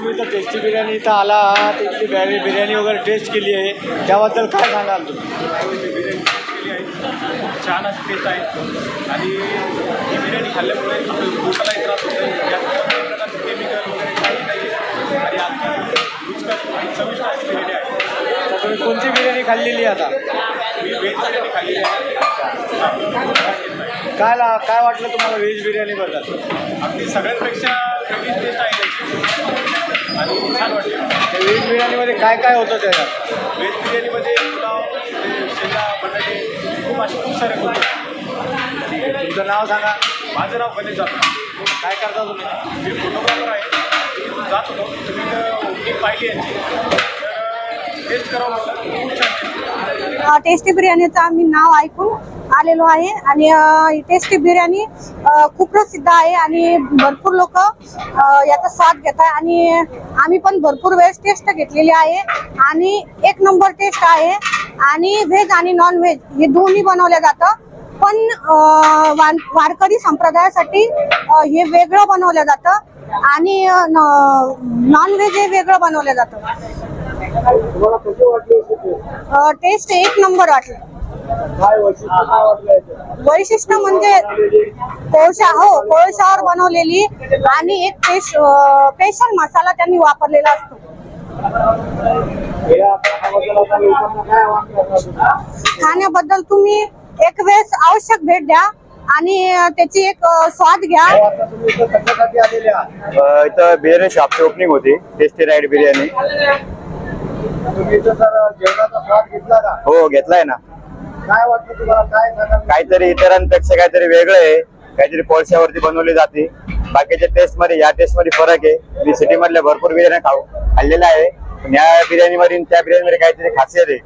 तुम्ही तर टेस्टी बिर्याणी इथं आला आहात. इथली बिर्याणी बिर्याणी वगैरे टेस्ट केली आहे. त्याबद्दल काय सांगाल तुम्ही? बिर्याणी केली आहे. छान अशी टेस्ट आहे. आणि ही बिर्याणी खाल्ल्यामुळे आपल्या पोटालाही त्रास होत प्रकारचं केमिकल वगैरे काही नाही. आणि आणि चविष्ट अशी बिर्याणी आहे. तर तुम्ही कोणती बिर्याणी खाल्लेली आहे आता? मी व्हेज बिर्याणी खाल्लेली आहे. काय ला काय वाटलं तुम्हाला व्हेज बिर्याणीबद्दल अगदी सगळ्यांपेक्षा वेगळीच टेस्ट आहे. आणि छान वाटली त्या व्हेज बिर्याणीमध्ये काय काय होतं त्याच्यात व्हेज बिर्याणीमध्ये पुलाव ते शेंगा बटाटे खूप असे खूप सारे होते. तुमचं नाव सांगा. माझं नाव गणेश जाधव. काय करता तुम्ही? मी फोटोग्राफर आहे. मी जात. होतो तुम्ही तर ओपनिंग पाहिली यांची तर टेस्ट करावं खूप छान अ, टेस्टी बिर्याणीचं आम्ही नाव ऐकून आलेलो आहे. आणि ही टेस्टी बिर्याणी खूप प्रसिद्ध आहे आणि भरपूर लोक याचा स्वाद घेत आहे आणि आम्ही पण भरपूर वेळेस टेस्ट घेतलेली आहे. आणि एक नंबर टेस्ट आहे. आणि व्हेज आणि नॉन व्हेज हे दोन्ही बनवलं जातं. पण वान- वारकरी संप्रदायासाठी हे वेगळं बनवलं जातं. आणि नॉन व्हेज हे वेगळं बनवलं जातं. टेस्ट एक नंबर वाटलं. वैशिष्ट्य म्हणजे कोळशा हो कोळशावर बनवलेली आणि एक पेश स्पेशल मसाला त्यांनी वापरलेला असतो. खाण्याबद्दल तुम्ही? एक वेळेस आवश्यक भेट द्या आणि त्याची एक स्वाद घ्या. इथं बिर्याणी शॉपची ओपनिंग होती टेस्टी राईड बिर्याणी. हो घेतलाय ना. काय वाटतं तुम्हाला? काय सांगाल? काहीतरी इतरांपेक्षा काहीतरी वेगळं आहे. काहीतरी कोळशावरती बनवली जाते. बाकीच्या टेस्टमध्ये या टेस्टमध्ये फरक आहे. मी सिटी मधल्या भरपूर बिर्याणी खाऊ खाल्लेल्या आहे. पण या बिर्याणी मध्ये आणि त्या बिर्याणी मध्ये काहीतरी खासियत आहे.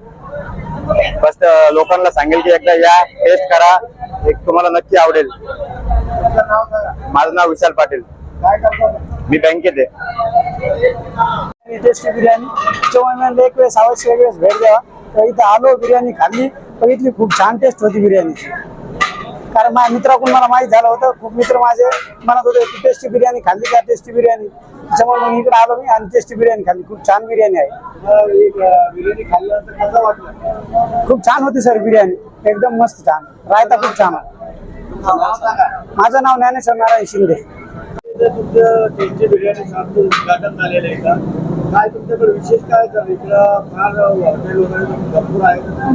फक्त लोकांना सांगेल की एकदा या टेस्ट करा. एक तुम्हाला नक्की आवडेल. तुमचं नाव सांगा. माझं नाव विशाल पाटील. काय करता? मी बँकेत आहे. टेस्टी बिर्याणी. जेवणाला एक वेळेस अवश्य एक वेळेस भेट द्यावा. तर इथं आलो बिर्याणी खाल्ली. इथली खूप छान टेस्ट होती बिर्याणीची. कारण माझ्या मित्राकडून मला माहीत झालं होतं खूप मित्र माझे म्हणत होते तू टेस्टी बिर्याणी खाल्ली का टेस्टी बिर्याणी? त्याच्यामुळे मग इकडे आलो मी आणि टेस्टी बिर्याणी खाल्ली. खूप छान बिर्याणी आहे. बिर्याणी खाल्ल्यानंतर कसं वाटलं? खूप छान होती सर बिर्याणी. एकदम मस्त छान. रायता खूप छान. माझं नाव ज्ञानेश्वर नारायण शिंदे. तुमचं टेस्टी बिर्याणी उद्घाटन झालेलं आहे का? काय तुमच्याकडे विशेष काय झालं इकडं फार हॉटेल वगैरे भरपूर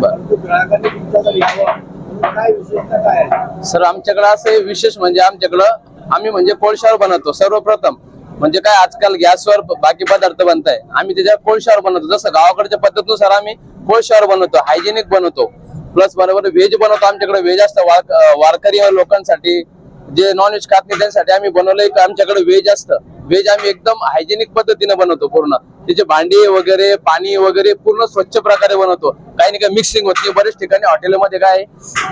परंतु ग्राहकांनी तुमच्याकडे यावं. म्हणून काय विशेषता काय आहे? सर आमच्याकडे असं आहे विशेष म्हणजे आमच्याकडं आम्ही म्हणजे कोळशावर बनवतो सर्वप्रथम. म्हणजे काय आजकाल गॅसवर बाकी पदार्थ बनताय. आम्ही त्याच्या कोळशावर बनवतो. जसं गावाकडच्या पद्धतीनुसार आम्ही कोळशावर बनवतो हायजेनिक बनवतो. प्लस बरोबर व्हेज बनवतो आमच्याकडे. व्हेज असतं वारकरी लोकांसाठी. जे नॉन व्हेज खात नाही त्यांच्यासाठी आम्ही बनवलंय. का आमच्याकडे व्हेज असतं. व्हेज आम्ही एकदम हायजेनिक पद्धतीने बनवतो पूर्ण. त्याचे भांडी वगैरे पाणी वगैरे पूर्ण स्वच्छ प्रकारे बनवतो. काही नाही काय मिक्सिंग होत नाही. बरेच ठिकाणी हॉटेलमध्ये काय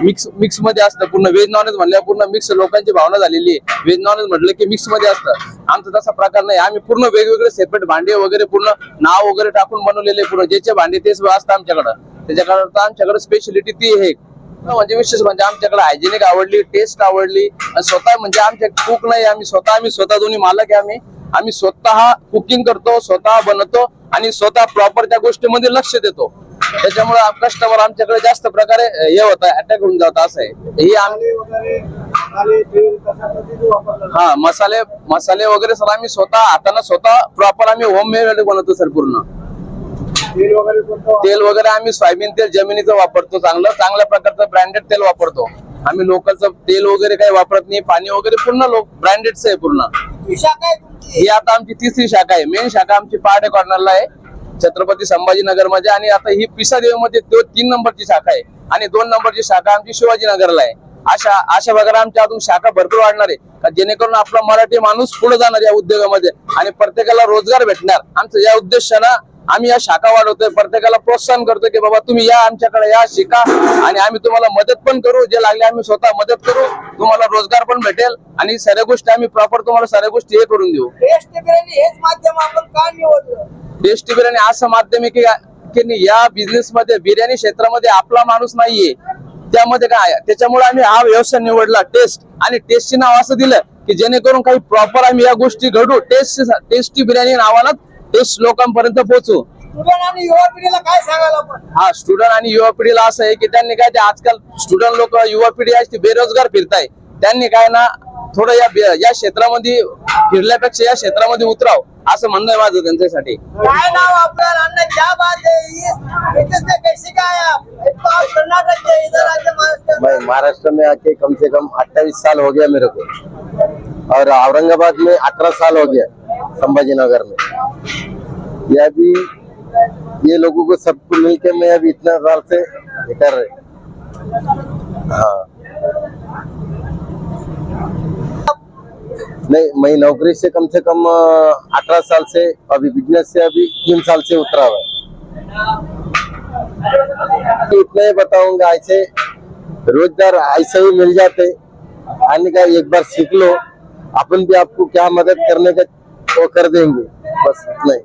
मिक्स मिक्समध्ये असतं. पूर्ण व्हेज नॉन व्हेज म्हणल्यावर पूर्ण मिक्स लोकांची भावना झालेली आहे. व्हेज नॉनव्हेज म्हटलं की मिक्समध्ये असतं. आमचा तसा प्रकार नाही. आम्ही पूर्ण वेगवेगळे सेपरेट भांडे वगैरे पूर्ण नाव वगैरे टाकून बनवलेले पूर्ण. ज्याचे भांडे तेच असतं आमच्याकडं. त्याच्याकडं आमच्याकडे स्पेशलिटी ती आहे. म्हणजे विशेष म्हणजे आमच्याकडे हायजेनिक आवडली टेस्ट आवडली आणि स्वतः म्हणजे आमच्या कुक नाही आम्ही स्वतः आम्ही स्वतः दोन्ही मालक आहे आम्ही. आम्ही स्वतः कुकिंग करतो स्वतः बनवतो आणि स्वतः प्रॉपर त्या गोष्टीमध्ये लक्ष देतो. त्याच्यामुळे कस्टमर आमच्याकडे जास्त प्रकारे हे होतं अटॅक होऊन जात असं आहे. ही आम्ही हा मसाले मसाले वगैरे सर आम्ही स्वतः हाताने स्वतः प्रॉपर आम्ही होम मेड बनवतो सर पूर्ण. तेल वगैरे आम्ही सोयाबीन तेल जमिनीचं वापरतो चांगलं. चांगल्या प्रकारचं ब्रँडेड तेल वापरतो. आम्ही लोकलचं तेल वगैरे काही वापरत नाही. पाणी वगैरे पूर्ण लोक ब्रँडेडच आहे पूर्ण. ही आता आमची तिसरी शाखा आहे. मेन शाखा आमची पहाटे कॉर्नरला आहे. छत्रपती संभाजीनगरमध्ये आणि आता ही पिसादेवी मध्ये तो तीन नंबरची शाखा आहे. आणि दोन नंबरची शाखा आमची शिवाजीनगरला आहे. अशा अशा प्रकारे आमच्या अजून शाखा भरपूर वाढणार आहे. का जेणेकरून आपला मराठी माणूस पुढे जाणार या उद्योगामध्ये आणि प्रत्येकाला रोजगार भेटणार. आमचं या उद्देशानं आम्ही या शाखा वाढवतोय प्रत्येकाला प्रोत्साहन करतो की बाबा तुम्ही या आमच्याकडे या शिका आणि आम्ही तुम्हाला मदत पण करू. जे लागले आम्ही स्वतः मदत करू. तुम्हाला रोजगार पण भेटेल आणि सर्व गोष्टी आम्ही प्रॉपर तुम्हाला सर्व गोष्टी हे करून देऊ. टेस्ट बिर्याणी हेच माध्यम आपण का निवडलं? टेस्टी बिर्याणी असं माध्यम आहे की या बिझनेस मध्ये बिर्याणी क्षेत्रामध्ये आपला माणूस नाहीये. त्यामध्ये काय? त्याच्यामुळे आम्ही हा व्यवसाय निवडला टेस्ट आणि टेस्टचे नाव असं दिलं की जेणेकरून काही प्रॉपर आम्ही या गोष्टी घडू. टेस्ट टेस्टी बिर्याणी नावानं टेस्ट लोकांपर्यंत पोहोचू. स्टुडंट आणि युवा पिढीला काय सांगायला आपण? हा स्टुडंट आणि युवा पिढीला असं आहे की त्यांनी काय ते आजकाल स्टुडंट लोक युवा पिढी आहे ती बेरोजगार फिरताय. त्यांनी काय ना थोडं या बे- या क्षेत्रामध्ये फिरल्यापेक्षा या क्षेत्रामध्ये उतराव असं म्हणणं आहे माझं त्यांच्यासाठी. काय नाव आपलं? क्या बात है कैसे तो कर्नाटक के इधर आके महाराष्ट्र. मैं महाराष्ट्र में आके कम से कम 28 साल हो गया मेरे को। और औरंगाबाद में 18 साल हो गया। संभाजीनगर में। ये अभी ये लोगों को सबको मिलके मैं अभी इतना साल से कर रहे हाँ। नहीं, मैं नौकरी से कम से कम अठारह साल से, अभी बिज़नेस से अभी तीन साल से उतरा हुआ इतना ही बताऊँगा, ऐसे रोज़गार ऐसे ही मिल जाते। आने का एक बार सीख लो। अपन भी आपको क्या मदद करने का वो कर देंगे। बस इतना ही।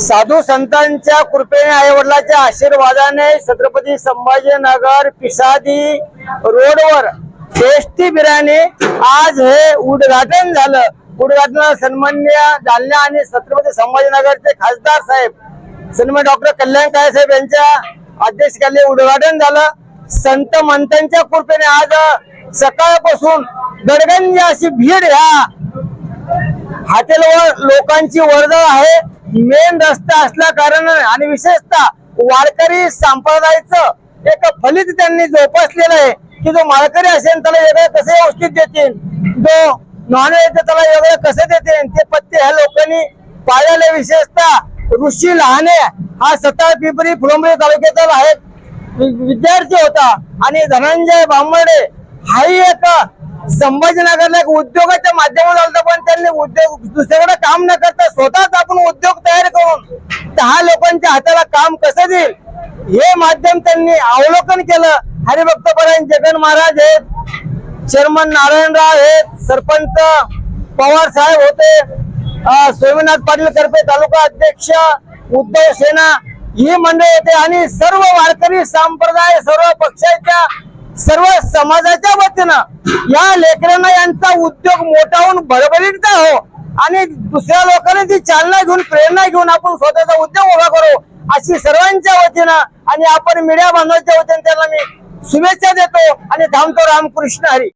साधू संतांच्या कृपेने आई वडिलांच्या आशीर्वादाने छत्रपती संभाजीनगर पिसादी रोडवर टेस्टी बिर्याणी आज हे उद्घाटन झालं. उद्घाटनाला सन्मान्य जालना आणि छत्रपती संभाजीनगरचे खासदार साहेब सन्मान डॉक्टर कल्याण काळे साहेब यांच्या अध्यक्षतेखाली उद्घाटन झालं. संत मंतांच्या कृपेने आज सकाळपासून गडगंज अशी भीड ह्या हॉटेलवर लोकांची वर्दळ आहे. मेन रस्ता असल्या कारणाने आणि विशेषतः वारकरी संप्रदायाचं एक फलित त्यांनी जोपासलेलं आहे की जो माळकरी असेल त्याला वेगळं कसे औषध देतील? जो नॉनव्हेज त्याला वेगळं कसे देतील? ते पत्ते ह्या लोकांनी पाळलेले. विशेषतः ऋषी लहाने हा सताळ पिंपरी फुलंबरी तालुक्यातील आहे विद्यार्थी होता आणि धनंजय बांबर्डे हाही एक संभाजीनगरला एक उद्योगाच्या माध्यमातून आलता पण त्यांनी उद्योग दुसऱ्याकडे काम न करता स्वतःच आपण उद्योग तयार करून दहा लोकांच्या हाताला काम कसं देईल? हे माध्यम त्यांनी अवलोकन केलं. हरिभक्तपरायण जगन महाराज आहेत चेअरमन नारायणराव आहेत सरपंच पवार साहेब होते. स्वामीनाथ सोमनाथ पाटील करपे तालुका अध्यक्ष उद्धव सेना ही मंडळ येते आणि सर्व वारकरी संप्रदाय सर्व पक्षाच्या सर्व समाजाच्या वतीनं या लेकरांना यांचा उद्योग मोठा होऊन भरभरीत हो. आणि दुसऱ्या लोकांनी ती चालना घेऊन प्रेरणा घेऊन आपण स्वतःचा उद्योग उभा करू अशी सर्वांच्या वतीनं आणि आपण मीडिया बांधवांच्या वतीनं त्यांना मी शुभेच्छा देतो आणि धामतो रामकृष्ण हरी.